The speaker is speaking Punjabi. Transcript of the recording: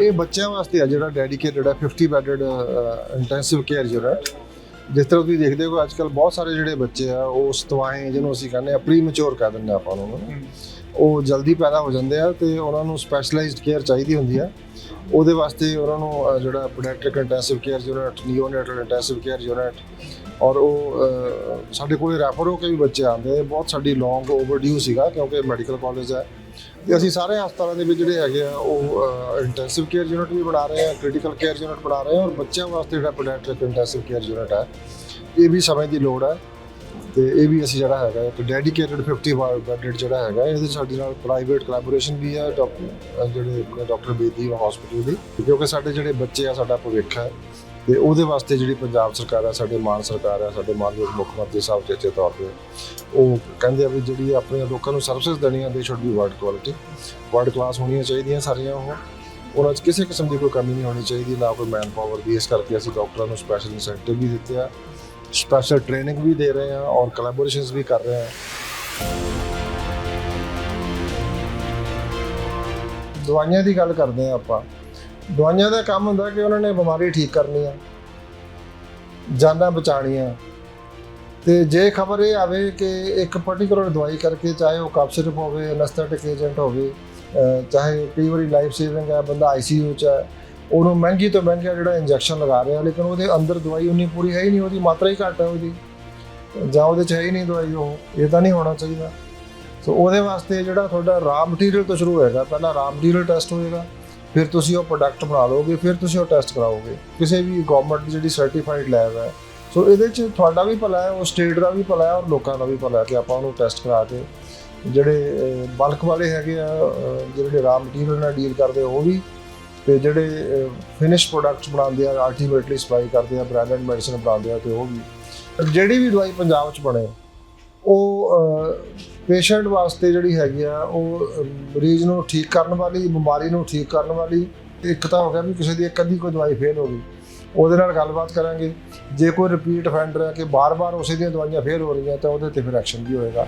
ਇਹ ਬੱਚਿਆਂ ਵਾਸਤੇ ਆ ਜਿਹੜਾ ਡੈਡੀਕੇਟਡ ਹੈ 50 ਬੈਡਡ ਇੰਟੈਂਸਿਵ ਕੇਅਰ ਯੂਨਿਟ ਜਿਸ ਤਰ੍ਹਾਂ ਤੁਸੀਂ ਦੇਖਦੇ ਹੋ ਅੱਜ ਕੱਲ ਬਹੁਤ ਸਾਰੇ ਜਿਹੜੇ ਬੱਚੇ ਆ, ਉਹ ਸਤਵਾਏ ਜਿਹਨੂੰ ਅਸੀਂ ਕਹਿੰਦੇ ਆ ਪ੍ਰੀ ਮੈਚੁਰ ਕਹਿ ਦਿੰਦੇ ਆ ਆਪਾਂ ਉਹਨਾਂ। ਨੂੰ ਉਹ ਜਲਦੀ ਪੈਦਾ ਹੋ ਜਾਂਦੇ ਆ ਤੇ ਉਹਨਾਂ ਨੂੰ ਸਪੈਸ਼ਲਾਈਜ਼ਡ ਕੇਅਰ ਚਾਹੀਦੀ ਹੁੰਦੀ ਆ। ਉਹਦੇ ਵਾਸਤੇ ਉਹਨਾਂ ਨੂੰ ਜਿਹੜਾ paediatric intensive care unit neonatal intensive care unit ਔਰ ਉਹ ਸਾਡੇ ਕੋਲੇ ਰੈਫਰ ਹੋ ਕੇ ਵੀ ਬੱਚੇ ਆਉਂਦੇ ਬਹੁਤ ਸਾਡੀ ਲੌਂਗ ਓਵਰਡਿਊ ਸੀਗਾ ਕਿਉਂਕਿ ਮੈਡੀਕਲ ਕਾਲਜ ਹੈ ਤੇ ਅਸੀਂ ਸਾਰੇ ਹਸਪਤਾਲਾਂ ਦੇ ਵਿੱਚ ਜਿਹੜੇ ਹੈਗੇ ਆ, ਉਹ ਇੰਟੈਂਸਿਵ ਕੇਅਰ ਯੂਨਿਟ ਵੀ ਬਣਾ ਰਹੇ ਆ ਕ੍ਰਿਟੀਕਲ ਕੇਅਰ ਯੂਨਿਟ ਬਣਾ ਰਹੇ ਆ ਔਰ ਬੱਚਿਆਂ ਵਾਸਤੇ ਜਿਹੜਾ ਪੀਡੀਆਟ੍ਰਿਕ ਇੰਟੈਂਸਿਵ ਕੇਅਰ ਯੂਨਿਟ ਹੈ ਇਹ ਵੀ ਸਮੇਂ ਦੀ ਲੋੜ ਹੈ ਤੇ ਇਹ ਵੀ ਅਸੀਂ ਜਿਹੜਾ ਹੈਗਾ, ਇੱਕ ਡੈਡੀਕੇਟਡ 50 ਬੈਡਡ ਜਿਹੜਾ ਹੈਗਾ, ਇਹਦੇ 'ਚ ਸਾਡੇ ਨਾਲ ਪ੍ਰਾਈਵੇਟ ਕੋਲੈਬੋਰੇਸ਼ਨ ਵੀ ਹੈ ਡਾਕਟਰ, ਜਿਹੜੇ ਆਪਣੇ ਡਾਕਟਰ ਬੇਦੀ ਹਸਪੀਟਲ ਦੀ, ਕਿਉਂਕਿ ਸਾਡੇ ਜਿਹੜੇ ਬੱਚੇ ਆ, ਸਾਡਾ ਭਵਿੱਖ ਹੈ ਤੇ ਉਹਦੇ ਵਾਸਤੇ ਜਿਹੜੀ ਪੰਜਾਬ ਸਰਕਾਰ ਹੈ, ਸਾਡੇ ਮਾਨ ਸਰਕਾਰ ਹੈ, ਸਾਡੇ ਮਾਨਯੋਗ ਮੁੱਖ ਮੰਤਰੀ ਸਾਹਿਬ ਚੇਚੇ ਤੌਰ ਤੇ ਉਹ ਕਹਿੰਦੇ ਆ ਵੀ ਜਿਹੜੀ ਆਪਣੇ ਲੋਕਾਂ ਨੂੰ ਸਰਵਿਸ ਦੇਣੀਆਂ ਦੇ should be world quality world class ਹੋਣੀਆਂ ਚਾਹੀਦੀਆਂ ਸਾਰੀਆਂ ਉਹ। ਉਹਨਾਂ 'ਚ ਕਿਸੇ ਕਿਸਮ ਦੀ ਕੋਈ ਕਮੀ ਨਹੀਂ ਹੋਣੀ ਚਾਹੀਦੀ, ਨਾ ਕੋਈ ਮੈਨ ਪਾਵਰ ਦੀ। ਇਸ ਕਰਕੇ ਅਸੀਂ ਡਾਕਟਰਾਂ ਨੂੰ ਸਪੈਸ਼ਲ ਇਨਸੈਂਟਿਵ ਵੀ ਦਿੱਤੇ ਆ ਸਪੈਸ਼ਲ ਟ੍ਰੇਨਿੰਗ ਵੀ ਦੇ ਰਹੇ ਆ ਔਰ ਕੋਲੈਬੋਰੇਸ਼ਨਸ ਵੀ ਕਰ ਰਹੇ ਆ। ਦਵਾਈਆਂ ਦੀ ਗੱਲ ਕਰਦੇ ਆ ਆਪਾਂ। ਦਵਾਈਆਂ ਦਾ ਕੰਮ ਹੁੰਦਾ ਕਿ ਉਹਨਾਂ ਨੇ ਬਿਮਾਰੀ ਠੀਕ ਕਰਨੀ ਆ, ਜਾਨਾਂ ਬਚਾਉਣੀਆਂ। ਤੇ ਜੇ ਖਬਰ ਇਹ ਆਵੇ ਕਿ ਇੱਕ ਪਾਰਟਿਕੂਲਰ ਦਵਾਈ ਕਰਕੇ ਚਾਹੇ ਉਹ ਕਫ ਸਿਰਪ ਹੋਵੇ ਐਨਸਥੈਟਿਕ ਏਜੰਟ ਹੋਵੇ ਚਾਹੇ ਕਈ ਵਾਰੀ ਲਾਈਫ ਸੇਵਿੰਗ ਹੈ ਬੰਦਾ ਆਈਸੀਯੂ ਚ ਹੈ ਉਹਨੂੰ ਮਹਿੰਗੀ ਤੋਂ ਮਹਿੰਗਾ ਜਿਹੜਾ ਇੰਜੈਕਸ਼ਨ ਲਗਾ ਰਿਹਾ, ਲੇਕਿਨ ਉਹਦੇ ਅੰਦਰ ਦਵਾਈ ਉਨੀ ਪੂਰੀ ਹੈ ਹੀ ਨਹੀਂ, ਉਹਦੀ ਮਾਤਰਾ ਹੀ ਘੱਟ ਹੈ ਉਹਦੀ। ਜਾਂ ਉਹਦੇ ਚ ਹੈ ਹੀ ਨਹੀਂ ਦਵਾਈ ਉਹ, ਇਹ ਤਾਂ ਨਹੀਂ ਹੋਣਾ ਚਾਹੀਦਾ। ਸੋ ਉਹਦੇ ਵਾਸਤੇ ਜਿਹੜਾ ਤੁਹਾਡਾ ਰਾ ਮਟੀਰੀਅਲ ਤੋਂ ਸ਼ੁਰੂ ਹੋਏਗਾ, ਪਹਿਲਾਂ ਰਾ ਮਟੀਰੀਅਲ ਟੈਸਟ ਹੋਏਗਾ ਫਿਰ ਤੁਸੀਂ ਉਹ ਪ੍ਰੋਡਕਟ ਬਣਾ ਲਓਗੇ, ਫਿਰ ਤੁਸੀਂ ਉਹ ਟੈਸਟ ਕਰਾਓਗੇ। ਕਿਸੇ ਵੀ ਗਵਰਨਮੈਂਟ ਦੀ ਜਿਹੜੀ ਸਰਟੀਫਾਈਡ ਲੈਬ ਹੈ। ਸੋ ਇਹਦੇ ਚ ਤੁਹਾਡਾ ਵੀ ਭਲਾ ਹੈ, ਉਹ ਸਟੇਟ ਦਾ ਵੀ ਭਲਾ ਹੈ ਔਰ ਲੋਕਾਂ ਦਾ ਵੀ ਭਲਾ ਹੈ ਕਿ ਆਪਾਂ ਉਹਨੂੰ ਟੈਸਟ ਕਰਾ ਕੇ ਜਿਹੜੇ ਬਲਕ ਵਾਲੇ ਹੈਗੇ ਆ ਜਿਹੜੇ ਰਾ ਮਟੀਰੀਅਲ ਨਾਲ ਡੀਲ ਕਰਦੇ ਉਹ ਵੀ ਤੇ ਜਿਹੜੇ ਫਿਨਿਸ਼ ਪ੍ਰੋਡਕਟਸ ਬਣਾਉਂਦੇ ਆ ਅਲਟੀਮੇਟਲੀ ਸਪਲਾਈ ਕਰਦੇ ਆ ਬ੍ਰਾਂਡਡ ਮੈਡੀਸਨ ਬਣਾਉਂਦੇ ਆ, ਤੇ ਉਹ ਵੀ। ਜਿਹੜੀ ਵੀ ਦਵਾਈ ਪੰਜਾਬ 'ਚ ਬਣੇ ਉਹ ਪੇਸ਼ੈਂਟ ਵਾਸਤੇ ਜਿਹੜੀ ਹੈਗੀ ਆ, ਉਹ ਮਰੀਜ਼ ਨੂੰ ਠੀਕ ਕਰਨ ਵਾਲੀ, ਬਿਮਾਰੀ ਨੂੰ ਠੀਕ ਕਰਨ ਵਾਲੀ, ਇੱਕ ਤਾਂ ਹੋ ਗਿਆ ਵੀ ਕਿਸੇ ਦੀ ਇੱਕ ਅੱਧੀ ਕੋਈ ਦਵਾਈ ਫੇਲ ਹੋ ਗਈ। ਉਹਦੇ ਨਾਲ ਗੱਲਬਾਤ ਕਰਾਂਗੇ। ਜੇ ਕੋਈ ਰਿਪੀਟ ਫੈਂਡਰ ਹੈ ਕਿ ਬਾਰ-ਬਾਰ ਉਸੇ ਦੀਆਂ ਦਵਾਈਆਂ ਫੇਲ ਹੋ ਰਹੀਆਂ, ਤਾਂ ਉਹਦੇ ਤੇ ਫਿਰ ਐਕਸ਼ਨ ਵੀ ਹੋਏਗਾ।